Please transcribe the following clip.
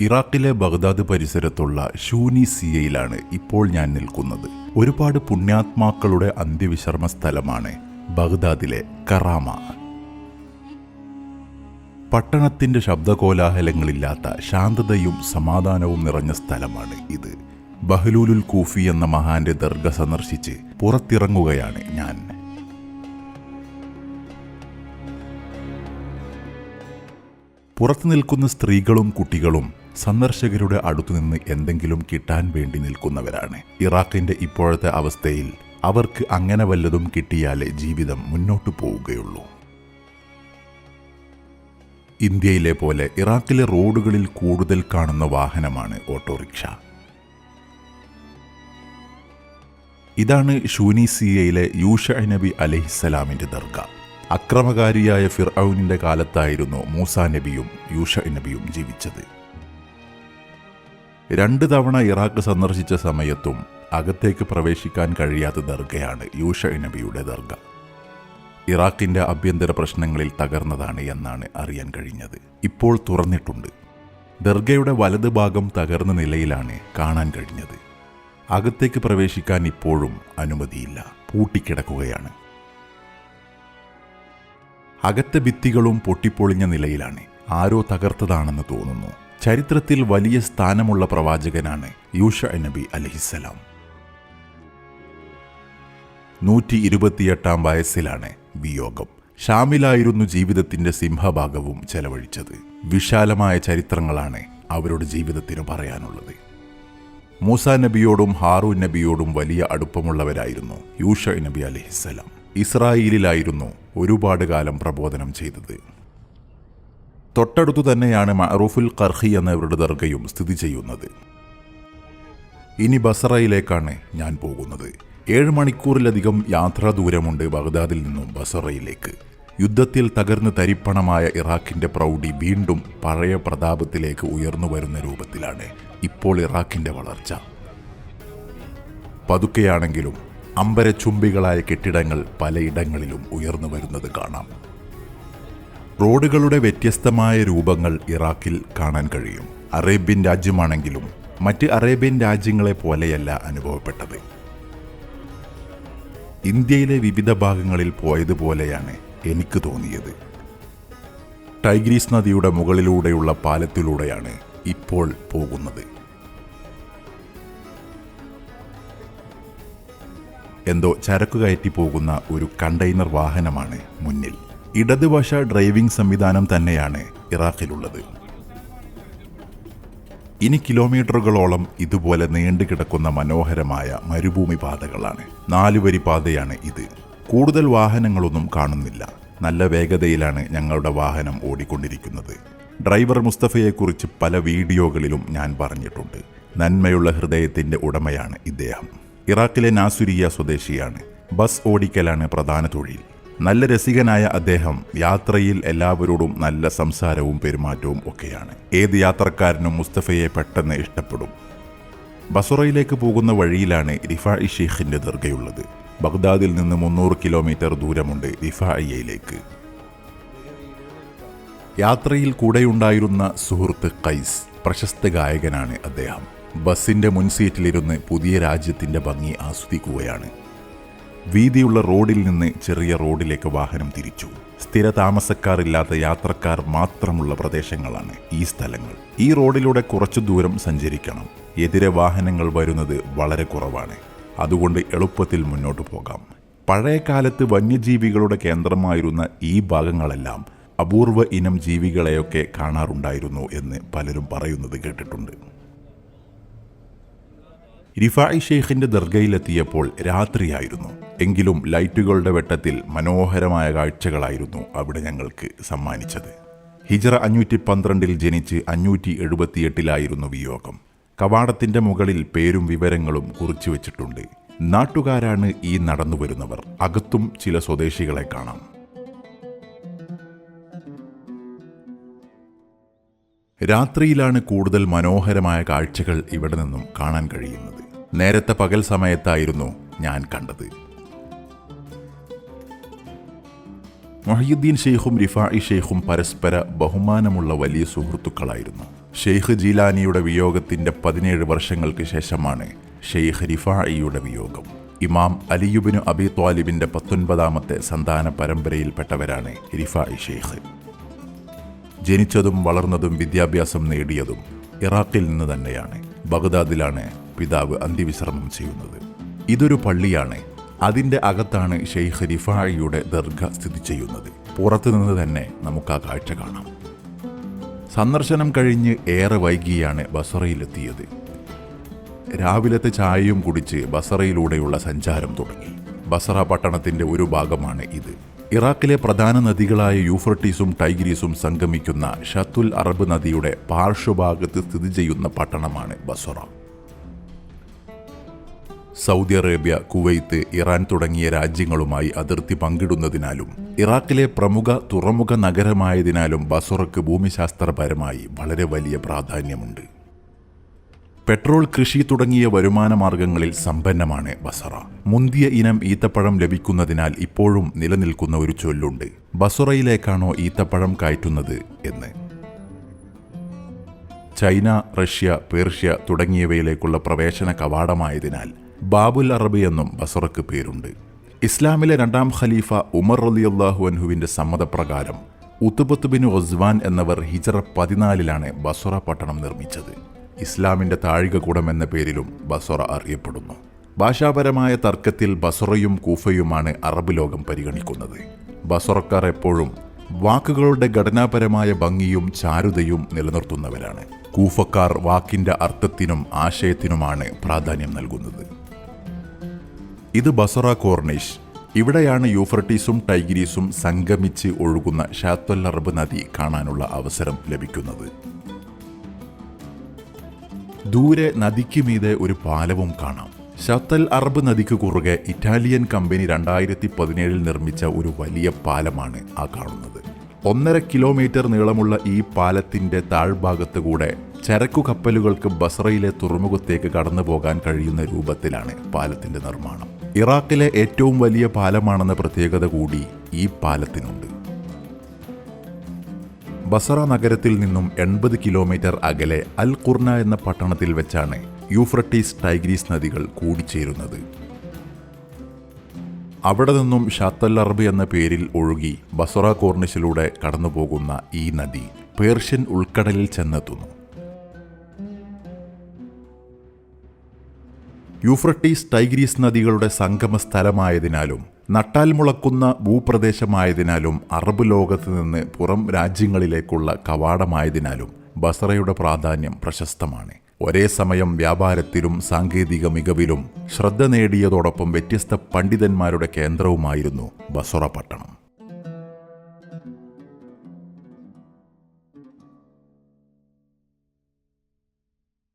ഇറാഖിലെ ബഗ്ദാദ് പരിസരത്തുള്ള ഷൂനി ഷൂനിസിയയിലാണ് ഇപ്പോൾ ഞാൻ നിൽക്കുന്നത്. ഒരുപാട് പുണ്യാത്മാക്കളുടെ അന്ത്യവിശ്രമ സ്ഥലമാണ് ബഗ്ദാദിലെ കറാമ. പട്ടണത്തിന്റെ ശബ്ദകോലാഹലങ്ങളില്ലാത്ത ശാന്തതയും സമാധാനവും നിറഞ്ഞ സ്ഥലമാണ് ഇത്. ബഹ്ലൂലുൽ കൂഫി എന്ന മഹാന്റെ ദർഗ സന്ദർശിച്ച് പുറത്തിറങ്ങുകയാണ് ഞാൻ. പുറത്തു നിൽക്കുന്ന സ്ത്രീകളും കുട്ടികളും സന്ദർശകരുടെ അടുത്തുനിന്ന് എന്തെങ്കിലും കിട്ടാൻ വേണ്ടി നിൽക്കുന്നവരാണ്. ഇറാഖിന്റെ ഇപ്പോഴത്തെ അവസ്ഥയിൽ അവർക്ക് അങ്ങനെ വല്ലതും കിട്ടിയാലേ ജീവിതം മുന്നോട്ടു പോവുകയുള്ളൂ. ഇന്ത്യയിലെ പോലെ ഇറാഖിലെ റോഡുകളിൽ കൂടുതൽ കാണുന്ന വാഹനമാണ് ഓട്ടോറിക്ഷ. ഇതാണ് ഷൂനീസിയയിലെ യൂഷ നബി അലഹിസ്സലാമിന്റെ ദർഗ. അക്രമകാരിയായ ഫിർഔനിന്റെ കാലത്തായിരുന്നു മൂസ നബിയും യൂഷ നബിയും ജീവിച്ചത്. രണ്ട് തവണ ഇറാഖ് സന്ദർശിച്ച സമയത്തും അകത്തേക്ക് പ്രവേശിക്കാൻ കഴിയാത്ത ദർഗയാണ് യൂഷ നബിയുടെ ദർഗ. ഇറാഖിന്റെ ആഭ്യന്തര പ്രശ്നങ്ങളിൽ തകർന്നതാണ് എന്നാണ് അറിയാൻ കഴിഞ്ഞത്. ഇപ്പോൾ തുറന്നിട്ടുണ്ട്. ദർഗയുടെ വലത് ഭാഗം തകർന്ന നിലയിലാണ് കാണാൻ കഴിഞ്ഞത്. അകത്തേക്ക് പ്രവേശിക്കാൻ ഇപ്പോഴും അനുമതിയില്ല. പൂട്ടിക്കിടക്കുകയാണ്. അകത്തെ ഭിത്തികളും പൊട്ടിപ്പൊളിഞ്ഞ നിലയിലാണ്. ആരോ തകർത്തതാണെന്ന് തോന്നുന്നു. ചരിത്രത്തിൽ വലിയ സ്ഥാനമുള്ള പ്രവാചകനാണ് യൂഷ നബി അലഹിസലാം നൂറ്റി ഇരുപത്തിയെട്ടാം വയസ്സിലാണ് വിയോഗം. ഷാമിലായിരുന്നു ജീവിതത്തിന്റെ സിംഹഭാഗവും ചെലവഴിച്ചത്. വിശാലമായ ചരിത്രങ്ങളാണ് അവരുടെ ജീവിതത്തിന് പറയാനുള്ളത്. മൂസ നബിയോടും ഹാറൂൻ നബിയോടും വലിയ അടുപ്പമുള്ളവരായിരുന്നു യൂഷ നബി അലഹിസലാം ഇസ്രായേലിലായിരുന്നു ഒരുപാട് കാലം പ്രബോധനം ചെയ്തത്. തൊട്ടടുത്തു തന്നെയാണ് മറൂഫുൽ കർഹി എന്നവരുടെ ദർഗയും സ്ഥിതി ചെയ്യുന്നത്. ഇനി ബസറയിലേക്കാണ് ഞാൻ പോകുന്നത്. ഏഴ് മണിക്കൂറിലധികം യാത്രാ ദൂരമുണ്ട് ബഗ്ദാദിൽ നിന്നും ബസറയിലേക്ക്. യുദ്ധത്തിൽ തകർന്ന് തരിപ്പണമായ ഇറാഖിന്റെ പ്രൗഢി വീണ്ടും പഴയ പ്രതാപത്തിലേക്ക് ഉയർന്നു വരുന്ന രൂപത്തിലാണ് ഇപ്പോൾ ഇറാഖിന്റെ വളർച്ച. പതുക്കെയാണെങ്കിലും അമ്പരച്ചുംബികളായ കെട്ടിടങ്ങൾ പലയിടങ്ങളിലും ഉയർന്നു വരുന്നത് കാണാം. റോഡുകളുടെ വ്യത്യസ്തമായ രൂപങ്ങൾ ഇറാഖിൽ കാണാൻ കഴിയും. അറേബ്യൻ രാജ്യമാണെങ്കിലും മറ്റ് അറേബ്യൻ രാജ്യങ്ങളെ പോലെയല്ല അനുഭവപ്പെട്ടത്. ഇന്ത്യയിലെ വിവിധ ഭാഗങ്ങളിൽ പോയതുപോലെയാണ് എനിക്ക് തോന്നിയത്. ടൈഗ്രീസ് നദിയുടെ മുകളിലൂടെയുള്ള പാലത്തിലൂടെയാണ് ഇപ്പോൾ പോകുന്നത്. എന്തോ ചരക്കു കയറ്റി പോകുന്ന ഒരു കണ്ടെയ്നർ വാഹനമാണ് മുന്നിൽ. ഇടതുവശ ഡ്രൈവിംഗ് സംവിധാനം തന്നെയാണ് ഇറാഖിലുള്ളത്. ഇനി കിലോമീറ്ററുകളോളം ഇതുപോലെ നീണ്ടു കിടക്കുന്ന മനോഹരമായ മരുഭൂമി പാതകളാണ്. നാലുവരി പാതയാണ് ഇത്. കൂടുതൽ വാഹനങ്ങളൊന്നും കാണുന്നില്ല. നല്ല വേഗതയിലാണ് ഞങ്ങളുടെ വാഹനം ഓടിക്കൊണ്ടിരിക്കുന്നത്. ഡ്രൈവർ മുസ്തഫയെക്കുറിച്ച് പല വീഡിയോകളിലും ഞാൻ പറഞ്ഞിട്ടുണ്ട്. നന്മയുള്ള ഹൃദയത്തിന്റെ ഉടമയാണ് ഇദ്ദേഹം. ഇറാഖിലെ നാസുരിയ സ്വദേശിയാണ്. ബസ് ഓടിക്കലാണ് പ്രധാന തൊഴിൽ. നല്ല രസികനായ അദ്ദേഹം യാത്രയിൽ എല്ലാവരോടും നല്ല സംസാരവും പെരുമാറ്റവും ഒക്കെയാണ്. ഏത് യാത്രക്കാരനും മുസ്തഫയെ പെട്ടെന്ന് ഇഷ്ടപ്പെടും. ബസുറയിലേക്ക് പോകുന്ന വഴിയിലാണ് റിഫ ഇ ഷെയ്ഖിന്റെ ദർഗയുള്ളത്. ബഗ്ദാദിൽ നിന്ന് മുന്നൂറ് കിലോമീറ്റർ ദൂരമുണ്ട് റിഫ അയ്യയിലേക്ക് യാത്രയിൽ കൂടെയുണ്ടായിരുന്ന സുഹൃത്ത് കൈസ് പ്രശസ്ത ഗായകനാണ് അദ്ദേഹം. ബസിന്റെ മുൻസീറ്റിലിരുന്ന് പുതിയ രാജ്യത്തിന്റെ ഭംഗി ആസ്വദിക്കുകയാണ്. വീതിയുള്ള റോഡിൽ നിന്ന് ചെറിയ റോഡിലേക്ക് വാഹനം തിരിച്ചു. സ്ഥിര താമസക്കാരില്ലാത്ത യാത്രക്കാർ മാത്രമുള്ള പ്രദേശങ്ങളാണ് ഈ സ്ഥലങ്ങൾ. ഈ റോഡിലൂടെ കുറച്ചു ദൂരം സഞ്ചരിക്കണം. എതിരെ വാഹനങ്ങൾ വരുന്നത് വളരെ കുറവാണ്. അതുകൊണ്ട് എളുപ്പത്തിൽ മുന്നോട്ട് പോകാം. പഴയ കാലത്ത് വന്യജീവികളുടെ കേന്ദ്രമായിരുന്ന ഈ ഭാഗങ്ങളെല്ലാം അപൂർവ ഇനം ജീവികളെയൊക്കെ കാണാറുണ്ടായിരുന്നു എന്ന് പലരും പറയുന്നത് കേട്ടിട്ടുണ്ട്. റിഫായി ഷെയ്ഖിന്റെ ദർഗയിലെത്തിയപ്പോൾ രാത്രിയായിരുന്നു. എങ്കിലും ലൈറ്റുകളുടെ വെട്ടത്തിൽ മനോഹരമായ കാഴ്ചകളായിരുന്നു അവിടെ ഞങ്ങൾക്ക് സമ്മാനിച്ചത്. ഹിജറ അഞ്ഞൂറ്റി പന്ത്രണ്ടിൽ ജനിച്ച് അഞ്ഞൂറ്റി എഴുപത്തിയെട്ടിലായിരുന്നു വിയോഗം. കവാടത്തിന്റെ മുകളിൽ പേരും വിവരങ്ങളും കുറിച്ചു വച്ചിട്ടുണ്ട്. നാട്ടുകാരാണ് ഈ നടന്നു വരുന്നവർ അകത്തും ചില സ്വദേശികളെ കാണാം. രാത്രിയിലാണ് കൂടുതൽ മനോഹരമായ കാഴ്ചകൾ ഇവിടെ നിന്നും കാണാൻ കഴിയുന്നത്. നേരത്തെ പകൽ സമയത്തായിരുന്നു ഞാൻ കണ്ടത്. മൊഹീദ്ദീൻ ഷെയ്ഖും റിഫായി ഷെയ്ഖും പരസ്പര ബഹുമാനമുള്ള വലിയ സുഹൃത്തുക്കളായിരുന്നു. ഷെയ്ഖ് ജീലാനിയുടെ വിയോഗത്തിന്റെ പതിനേഴ് വർഷങ്ങൾക്ക് ശേഷമാണ് ഷെയ്ഖ് റിഫായിയുടെ വിയോഗം. ഇമാം അലിയുബിനു അബി ത്വാലിബിന്റെ പത്തൊൻപതാമത്തെ സന്താന പരമ്പരയിൽപ്പെട്ടവരാണ് റിഫായി ഷെയ്ഖ്. ജനിച്ചതും വളർന്നതും വിദ്യാഭ്യാസം നേടിയതും ഇറാഖിൽ നിന്ന് തന്നെയാണ്. ബഗ്ദാദിലാണ് പിതാവ് അന്ത്യവിശ്രമം ചെയ്യുന്നത്. ഇതൊരു പള്ളിയാണ്. അതിന്റെ അകത്താണ് ഷെയ്ഖ് റിഫായിയുടെ ദർഗ സ്ഥിതി ചെയ്യുന്നത്. പുറത്തുനിന്ന് തന്നെ നമുക്ക് ആ കാഴ്ച കാണാം. സന്ദർശനം കഴിഞ്ഞ് ഏറെ വൈകിയാണ് ബസറയിലെത്തിയത്. രാവിലത്തെ ചായയും കുടിച്ച് ബസറയിലൂടെയുള്ള സഞ്ചാരം തുടങ്ങി. ബസറ പട്ടണത്തിന്റെ ഒരു ഭാഗമാണ് ഇത്. ഇറാഖിലെ പ്രധാന നദികളായ യൂഫ്രട്ടീസും ടൈഗ്രീസും സംഗമിക്കുന്ന ഷത്തുൽ അറബ് നദിയുടെ പാർശ്വഭാഗത്ത് സ്ഥിതി ചെയ്യുന്ന പട്ടണമാണ് Basra. Saudi Arabia Kuwait Iran തുടങ്ങിയ രാജ്യങ്ങളുമായി അതിർത്തി പങ്കിടുന്നതിനാലും ഇറാഖിലെ പ്രമുഖ തുറമുഖ നഗരമായതിനാലും ബസറയ്ക്ക് ഭൂമിശാസ്ത്രപരമായി വളരെ വലിയ പ്രാധാന്യമുണ്ട്. പെട്രോൾ കൃഷി തുടങ്ങിയ വരുമാന മാർഗങ്ങളിൽ സമ്പന്നമാണ് ബസറ. മുന്തിയ ഇനം ഈത്തപ്പഴം ലഭിക്കുന്നതിനാൽ ഇപ്പോഴും നിലനിൽക്കുന്ന ഒരു ചൊല്ലുണ്ട്. ബസറയിലേക്കാണോ ഈത്തപ്പഴം കയറ്റുന്നത് എന്ന്. ചൈന റഷ്യ പേർഷ്യ തുടങ്ങിയവയിലേക്കുള്ള പ്രവേശന കവാടമായതിനാൽ ബാബുൽ അറബി എന്നും ബസറക്ക് പേരുണ്ട്. ഇസ്ലാമിലെ രണ്ടാം ഖലീഫ ഉമർ റലിയല്ലാഹു അൻഹുവിന്റെ സമ്മതപ്രകാരം ഉത്തുബത്ത് ബിൻ ഒസ്വാൻ എന്നവർ ഹിജറ പതിനാലിലാണ് ബസറ പട്ടണം നിർമ്മിച്ചത്. ഇസ്ലാമിന്റെ താഴികകൂടം എന്ന പേരിലും ബസറ അറിയപ്പെടുന്നു. ഭാഷാപരമായ തർക്കത്തിൽ ബസറയും കൂഫയുമാണ് അറബ് ലോകം പരിഗണിക്കുന്നത്. ബസറക്കാർ എപ്പോഴും വാക്കുകളുടെ ഘടനാപരമായ ഭംഗിയും ചാരുതയും നിലനിർത്തുന്നവരാണ്. കൂഫക്കാർ വാക്കിന്റെ അർത്ഥത്തിനും ആശയത്തിനുമാണ് പ്രാധാന്യം നൽകുന്നത്. ഇത് ബസറ കോർണിഷ്. ഇവിടെയാണ് യൂഫ്രട്ടീസും ടൈഗ്രീസും സംഗമിച്ച് ഒഴുകുന്ന ഷാത്തൊല്ലറബ് നദി കാണാനുള്ള അവസരം ലഭിക്കുന്നത്. ദൂരെ നദിക്ക് മീതെ ഒരു പാലവും കാണാം. ഷത്തൽ അറബ് നദിക്ക് കുറുകെ ഇറ്റാലിയൻ കമ്പനി രണ്ടായിരത്തി പതിനേഴിൽ നിർമ്മിച്ച ഒരു വലിയ പാലമാണ് ആ കാണുന്നത്. ഒന്നര കിലോമീറ്റർ നീളമുള്ള ഈ പാലത്തിന്റെ താഴ്ഭാഗത്ത് കൂടെ ചരക്കു കപ്പലുകൾക്ക് ബസറയിലെ തുറമുഖത്തേക്ക് കടന്നു പോകാൻ കഴിയുന്ന രൂപത്തിലാണ് പാലത്തിന്റെ നിർമ്മാണം. ഇറാഖിലെ ഏറ്റവും വലിയ പാലമാണെന്ന പ്രത്യേകത കൂടി ഈ പാലത്തിനുണ്ട്. ബസറ നഗരത്തിൽ നിന്നും എൺപത് കിലോമീറ്റർ അകലെ അൽ കുർണ എന്ന പട്ടണത്തിൽ വെച്ചാണ് യൂഫ്രട്ടീസ് ടൈഗ്രീസ് നദികൾ കൂടിച്ചേരുന്നത്. അവിടെ നിന്നും ഷാത്തൽ അറബ് എന്ന പേരിൽ ഒഴുകി ബസറ കോർണിഷിലൂടെ കടന്നുപോകുന്ന ഈ നദി പേർഷ്യൻ ഉൾക്കടലിൽ ചെന്നെത്തുന്നു. യൂഫ്രട്ടീസ് ടൈഗ്രീസ് നദികളുടെ സംഗമ സ്ഥലമായതിനാലും നട്ടാൽ മുളക്കുന്ന ഭൂപ്രദേശമായതിനാലും അറബ് ലോകത്ത് നിന്ന് പുറം രാജ്യങ്ങളിലേക്കുള്ള കവാടമായതിനാലും ബസറയുടെ പ്രാധാന്യം പ്രശസ്തമാണ്. ഒരേ സമയം വ്യാപാരത്തിലും സാങ്കേതിക മികവിലും ശ്രദ്ധ നേടിയതോടൊപ്പം വ്യത്യസ്ത പണ്ഡിതന്മാരുടെ കേന്ദ്രവുമായിരുന്നു ബസറ പട്ടണം.